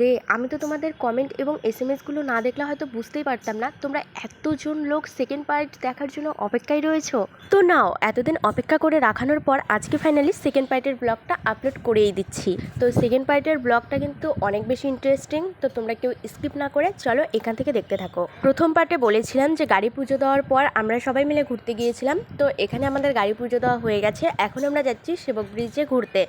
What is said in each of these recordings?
বাপরে, আমি তো তোমাদের কমেন্ট এবং এস এম এসগুলো না দেখলে হয়তো বুঝতেই পারতাম না। তোমরা এতজন লোক সেকেন্ড পার্ট দেখার জন্য অপেক্ষায় রয়েছো। তো নাও, এতদিন অপেক্ষা করে রাখানোর পর আজকে ফাইনালি সেকেন্ড পার্টের ব্লগটা আপলোড করেই দিচ্ছি। তো সেকেন্ড পার্টের ব্লগটা কিন্তু অনেক বেশি ইন্টারেস্টিং তো তোমরা কেউ স্কিপ না করে চলো এখান থেকে দেখতে থাকো। প্রথম পার্টে বলেছিলাম যে গাড়ি পুজো দেওয়ার পর আমরা সবাই মিলে ঘুরতে গিয়েছিলাম, তো এখানে আমাদের গাড়ি পুজো দেওয়া হয়ে গেছে। এখন আমরা যাচ্ছি সেবক ব্রিজে ঘুরতে।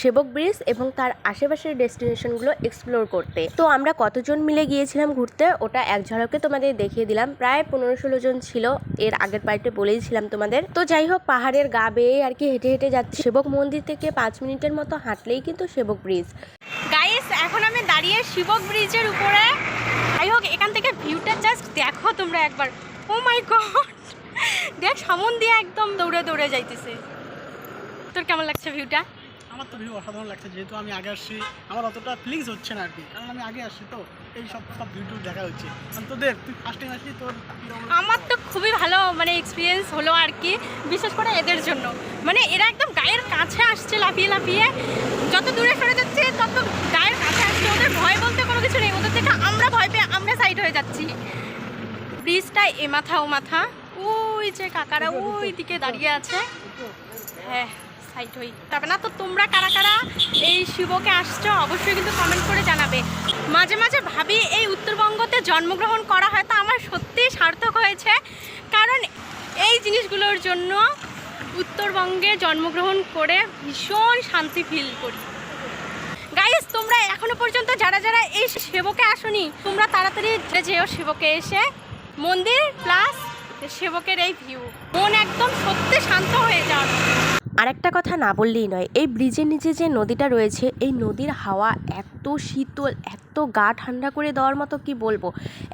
সেবক ব্রিজ এবং তার আশেপাশের ডেস্টিনেশনগুলো এক্সপ্লোর করতে। তো আমরা কতজন মিলে গিয়েছিলাম ঘুরতে? ওটা এক ঝলকে তোমাদের দেখিয়ে দিলাম। প্রায় পনেরো ষোলো জন ছিল। এর আগের পার্টে বলেইছিলাম তোমাদের। তো যাই হোক, পাহাড়ের গা বেয়ে আর কি হেঁটে হেঁটে যাচ্ছি। সেবক মন্দির থেকে পাঁচ মিনিটের মতো হাঁটলেই কিন্তু সেবক ব্রিজ গাইস এখন আমি দাঁড়িয়ে শিবক ব্রিজের উপরে। যাই হোক, এখান থেকে ভিউটা জাস্ট দেখো তোমরা একবার। ও মাই গড দেখ, সামন দিয়ে একদম দৌড়ে দৌড়ে যাইতেছে। তোর কেমন লাগছে ভিউটা আমার তো ভিউ অসাধারণ লাগছে যেহেতু আমি আগে আসছি আমার অতটা ফিলিংস হচ্ছে না আর কি। কারণ আমি আগে আসছি তো এই সব সব ভিউ দেখা হচ্ছে। তোদের তুই ফার্স্ট টাইম আসলি তোর আমার তো খুবই ভালো মানে এক্সপিরিয়েন্স হলো আর কি বিশেষ করে এদের জন্য। মানে এরা একদম গায়ের কাছে আসছে লাফিয়ে লাফিয়ে। যত দূরে সরে যাচ্ছে তত গায়ের কাছে আসছে ওদের ভয় বলতে কোনো কিছু নেই। ওদের থেকে আমরা ভয় পেয়ে আমরা সাইড হয়ে যাচ্ছি। ব্রিজটা এ মাথা ও মাথা ওই যে কাকারা ওই দিকে দাঁড়িয়ে আছে। হ্যাঁ। সাইড হই তবে না, তো তোমরা কারা কারা এই শিবকে আসছো, অবশ্যই কিন্তু কমেন্ট করে জানাবে। মাঝে মাঝে ভাবি, এই উত্তরবঙ্গতে জন্মগ্রহণ করা হয়তো আমার সত্যিই সার্থক হয়েছে। কারণ এই জিনিসগুলোর জন্য উত্তরবঙ্গে জন্মগ্রহণ করে ভীষণ শান্তি ফিল করি। গাইস তোমরা এখনও পর্যন্ত যারা যারা এই সেবকে আসনি, তোমরা তাড়াতাড়ি যেও সেবকে এসে। মন্দির প্লাস সেবকের এই ভিউ মন একদম সত্যি শান্ত হয়ে মতো। আরেকটা কথা না বললেই নয়, এই ব্রিজের নিচে যে নদীটা রয়েছে, এই নদীর হাওয়া এত শীতল, এত গা ঠান্ডা করে দেওয়ার মতো কি বলব?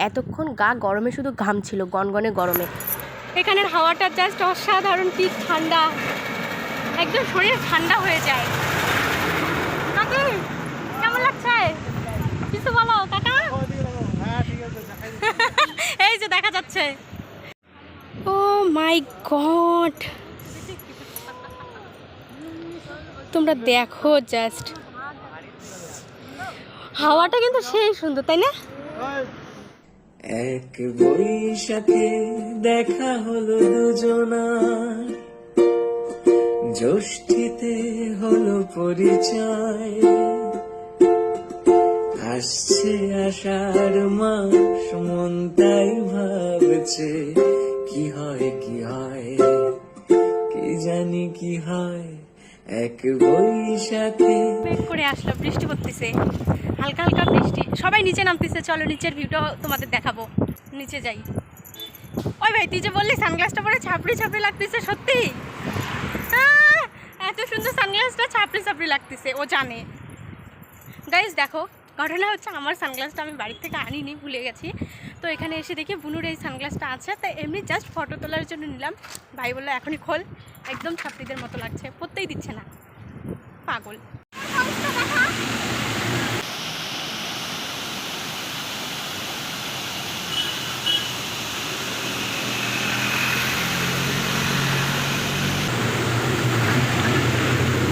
এতক্ষণ গা গরমে শুধু ঘাম ছিল, গনগনে গরমে। এখানের হাওয়াটা জাস্ট অসাধারণ, কি ঠান্ডা। একদম শরীর ঠান্ডা হয়ে যায়। কেমন লাগছে? কিছু বলো, কাকা? ঠিক এই যে দেখা যাচ্ছে। ও মাই গড তোমরা দেখো জাস্ট হাওয়াটা কিন্তু সেই সুন্দর, তাই না? এক বৈশাখে দেখা হলো দুজনার। জ্যৈষ্ঠীতে হলো পরিচয়। আসছে আষাঢ় মাস, মন তাই ভাবছে, কি হয় কি হয়? কি জানি কি হয়? এক বৈশাখে। মেঘ করে আসলো, বৃষ্টি পড়তেছে। হালকা হালকা বৃষ্টি। সবাই নিচে নামতেছে, চলো নিচের ভিউটাও তোমাদের দেখাবো। নিচে যাই। ওই ভাই, তুই যে বললি সানগ্লাসটা পরে ছাপড়ি ছাপড়ি লাগতেছে, সত্যি? এত সুন্দর সানগ্লাসটা ছাপড়ি ছাপড়ি লাগতেছে, ও জানে। গাইজ দেখো ঘটনা হচ্ছে আমার সানগ্লাসটা আমি বাড়ির থেকে আনিনি, ভুলে গেছি। তো এখানে এসে দেখি বুনুর এই সানগ্লাসটা আছে। তাই এমনি জাস্ট ফটো তোলার জন্য নিলাম। ভাই বলল, এখনই খোল। একদম ছাত্রীদের মতো লাগছে। পড়তেই দিচ্ছে না। পাগল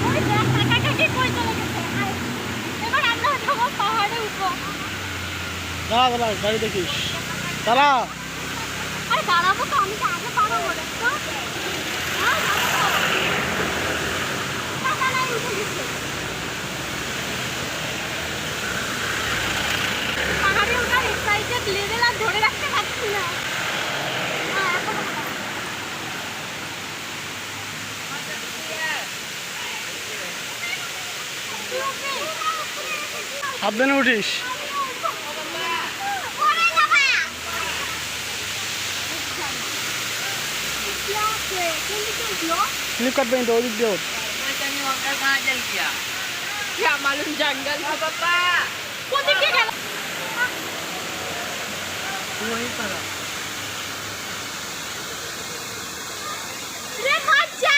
ওই দেখ, কাকাকাকি কই চলে গেছে। আয়, এবার আমরা যাব পাহাড়ে উঠবো। দাঁড়া দাঁড়া গাড়ি দেখিস দাঁড়া আরে দাঁড়াবো তো, আমি আগে পারব, দেখতো? হ্যাঁ, যাব তো। কাকা নাই উঠে গেছে। পাহাড়ে ওঠার excited level আর ধরে রাখতে পারছি না। হ্যাঁ, এখন হবে। সাবধানে উঠিস ফ্লিপকার্ট পেয়ে তো ওদিক দিয়ে ওঠ। क्या मालूम जंगल है पापा वो देखिए गया रे বাচ্চা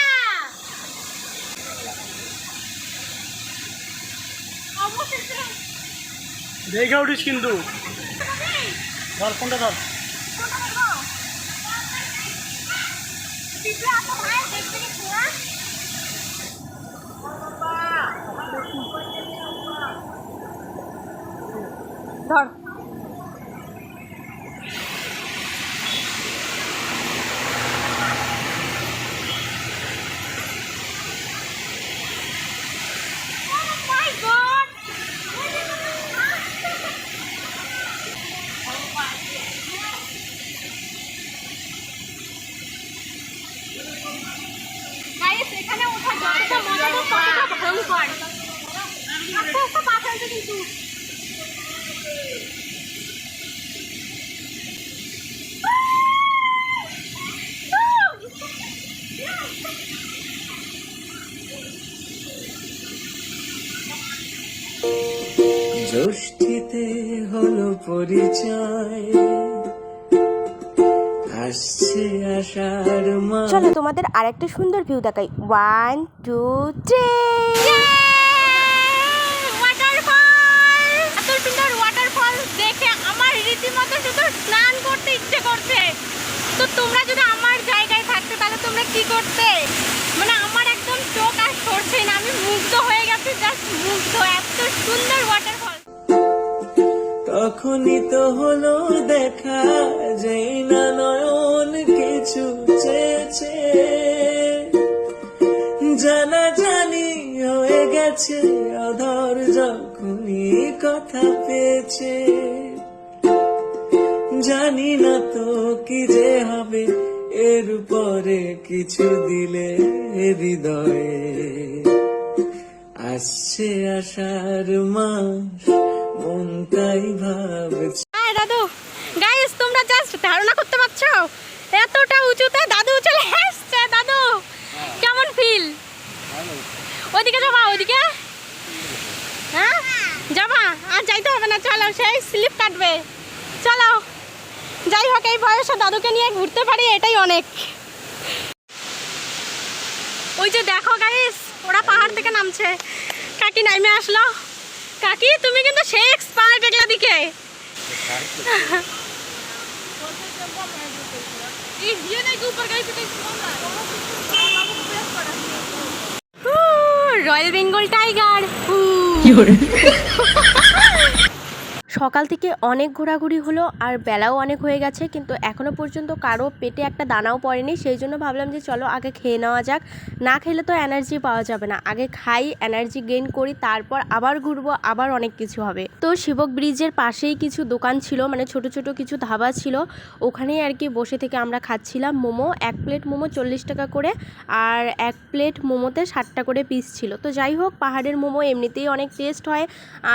অবশেষে দেখে উঠিস কিন্তু ধর ফোনটা ধর ধর। Guys, এখানে ওঠা জলটা মজাটা কতটা ভয়ঙ্কর। আস্তে আস্তে পা ফেলছে কিন্তু। জ্যোষ্ঠীতে হলো পরিচয়। চলো তোমাদের আরেকটা সুন্দর ভিউ দেখাই। ওয়ান টু থ্রি এত সুন্দর ওয়াটারফল দেখে আমার রীতিমতো শুধু স্নান করতে ইচ্ছে করছে। তো তোমরা যদি আমার জায়গায় থাকতে তাহলে তোমরা কি করতে? মানে আমার একদম চোখ আর সরছে না আমি মুগ্ধ হয়ে গেছি জাস্ট মুগ্ধ। এত সুন্দর ওয়াটারফল তখনই তো হলো দেখা। যেই না নয়ন কিছু চেয়েছে। জানা জানি হয়ে গেছে, অধর যখনই কথা পেয়েছে। জানি না তো কি যে হবে, এর পরে কিছু দিলে হৃদয়ে। আসছে আষাঢ় মাস মন তাই ভাবছে হ্যাঁ দাদু গাইস তোমরা জাস্ট ধারণা এতটা উঁচুতে দাদু চলে এসছে, দাদু। কেমন ফিল ওইদিকে যাবা, ওইদিকে? হ্যাঁ? যাবা? আর যাইতে হবে না, চলো, সেই স্লিপ কাটবে। চলো। যাই হোক, এই বয়সে দাদুকে নিয়ে ঘুরতে পারি, এটাই অনেক। ওই যে দেখো গাইস ওরা পাহাড় থেকে নামছে। কাকি নামে আসলো। কাকি, তুমি কিন্তু সেই এক্সপার্ট এগুলা দিকে। রয়্যাল বেঙ্গল টাইগার সকাল থেকে অনেক ঘোরাঘুরি হলো আর বেলাও অনেক হয়ে গেছে, কিন্তু এখনও পর্যন্ত কারও পেটে একটা দানাও পড়েনি। সেই জন্য ভাবলাম যে চলো আগে খেয়ে নেওয়া যাক। না খেলে তো এনার্জি পাওয়া যাবে না। আগে খাই এনার্জি গেইন করি, তারপর আবার ঘুরবো, আবার অনেক কিছু হবে। তো শিবক ব্রিজের পাশেই কিছু দোকান ছিল মানে ছোট ছোট কিছু ধাবা ছিল। ওখানেই আর কি বসে থেকে আমরা খাচ্ছিলাম মোমো। এক প্লেট মোমো চল্লিশ টাকা করে আর এক প্লেট মোমোতে ষাটটা করে পিস ছিল। তো যাই হোক, পাহাড়ের মোমো এমনিতেই অনেক টেস্ট হয়।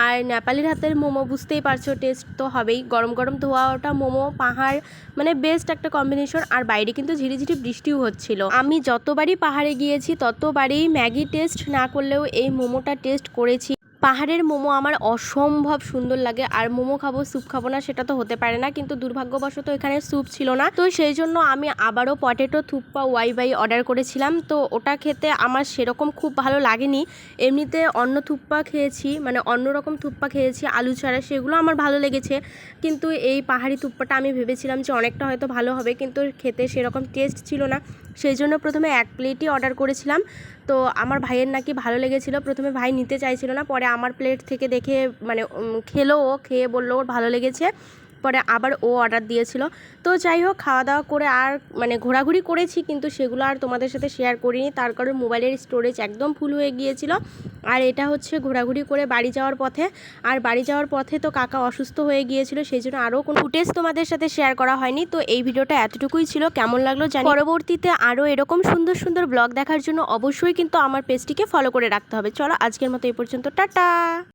আর নেপালির হাতের মোমো বুঝতেই পারছ টেস্ট তো হবেই। গরম গরম ধোয়া ওটা মোমো, পাহাড় মানে বেস্ট একটা কম্বিনেশন আর বাইরে কিন্তু ঝিরিঝিরি বৃষ্টিও হচ্ছিল। আমি যতবারই পাহাড়ে গিয়েছি, ততবারই ম্যাগি টেস্ট না করলেও এই মোমোটা টেস্ট করেছি। পাহাড়ের মোমো আমার অসম্ভব সুন্দর লাগে। আর মোমো খাব, স্যুপ খাব না, সেটা তো হতে পারে না। কিন্তু দুর্ভাগ্যবশত এখানে স্যুপ ছিল না। তো সেই জন্য আমি আবারও পটেটো থুপ্পা ওয়াই বাই অর্ডার করেছিলাম। তো ওটা খেতে আমার সেরকম খুব ভালো লাগেনি। এমনিতে অন্য থুপ্পা খেয়েছি মানে অন্য রকম থুপ্পা খেয়েছি, আলু ছাড়া, সেগুলো আমার ভালো লেগেছে। কিন্তু এই পাহাড়ি থুপ্পাটা আমি ভেবেছিলাম যে অনেকটা হয়তো ভালো হবে, কিন্তু খেতে সেরকম টেস্ট ছিল না। সেই জন্য প্রথমে এক প্লেটই অর্ডার করেছিলাম। তো আমার ভাইয়ের নাকি ভালো লেগেছিল। প্রথমে ভাই নিতে চাইছিল না, পরে আমার প্লেট থেকে দেখে মানে খেলো ও, খেয়ে বলল ওর ভালো লেগেছে। পরে আবার ও অর্ডার দিয়েছিল। তো যাই হোক খাওয়া দাওয়া করে আর মানে ঘোরাঘুরি করেছি, কিন্তু সেগুলো আর তোমাদের সাথে শেয়ার করিনি। তার কারণ মোবাইলের স্টোরেজ একদম ফুল হয়ে গিয়েছিল। আর এটা হচ্ছে ঘোরাঘুরি করে বাড়ি যাওয়ার পথে। আর বাড়ি যাওয়ার পথে তো কাকা অসুস্থ হয়ে গিয়েছিল সেই জন্য আরও কোনো ফুটেজ তোমাদের সাথে শেয়ার করা হয়নি। তো এই ভিডিওটা এতটুকুই ছিল। কেমন লাগল জানি পরবর্তীতে আরও এরকম সুন্দর সুন্দর ব্লগ দেখার জন্য অবশ্যই কিন্তু আমার পেজটিকে ফলো করে রাখতে হবে। চলো আজকের মতো এই পর্যন্ত, টাটা!